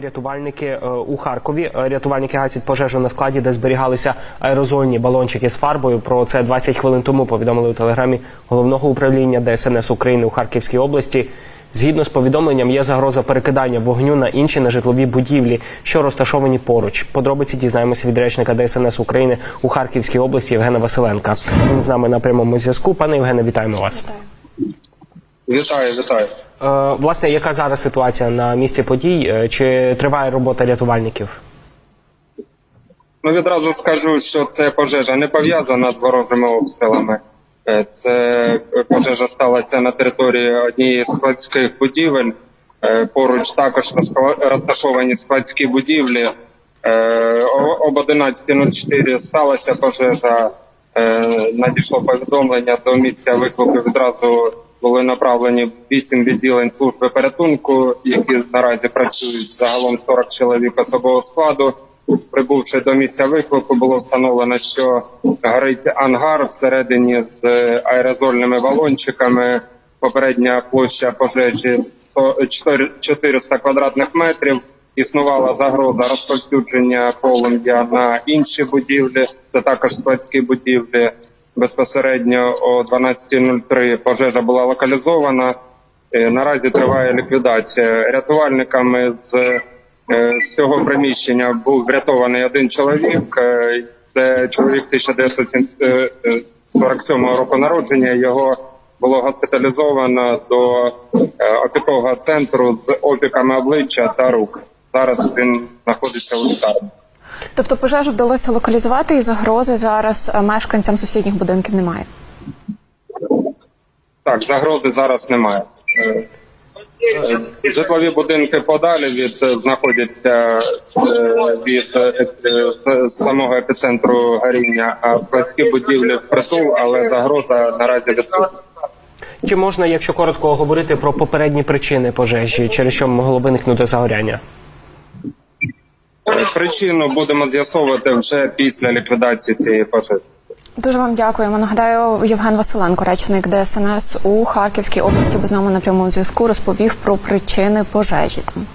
рятувальники е, у Харкові. Е, Рятувальники гасять пожежу на складі, де зберігалися аерозольні балончики з фарбою. Про це 20 хвилин тому повідомили у телеграмі головного управління ДСНС України у Харківській області. Згідно з повідомленням, є загроза перекидання вогню на інші нежитлові будівлі, що розташовані поруч. Подробиці дізнаємося від речника ДСНС України у Харківській області Євгена Василенка. Він з нами на прямому зв'язку. Пане Євгене, вітаємо вас. Вітаю, вітаю. Е, Власне, яка зараз ситуація на місці подій? Е, Чи триває робота рятувальників? Ну відразу скажу, що це пожежа не пов'язана з ворожими обстрілами. Е, Це пожежа сталася на території однієї з складських будівель. Поруч також розташовані складські будівлі. Об 11.04 сталася пожежа. Надійшло повідомлення до місця виклику. Відразу були направлені вісім відділень служби порятунку, які наразі працюють загалом 40 чоловік особового складу. Прибувши до місця виклику, було встановлено, що горить ангар всередині з е, аерозольними балончиками. Попередня площа пожежі со- 4 400 квадратних метрів. Існувала загроза розповсюдження полум'я на інші будівлі. Це також складські будівлі. Безпосередньо о 12.03 пожежа була локалізована. Е, Наразі триває ліквідація. Рятувальниками з, е, з цього приміщення був врятований один чоловік. Е, Це чоловік 1947 року народження. Його було госпіталізовано до опікового центру з опіками обличчя та рук. Зараз він знаходиться у лікарні. Тобто пожежу вдалося локалізувати і загрози зараз е, мешканцям сусідніх будинків немає. Так, загрози зараз немає. Е, Житлові будинки подалі від е, знаходяться від самого епіцентру горіння, а складські будівлі впритул, але загроза наразі відсутня. Чи можна, якщо коротко говорити про попередні причини пожежі, через що могло виникнути загоряння? Причину будемо з'ясовувати вже після ліквідації цієї пожежі. Дуже вам дякуємо. Нагадаю, Євген Василенко, речник ДСНС у Харківській області, був з нами на прямому зв'язку, розповів про причини пожежі там.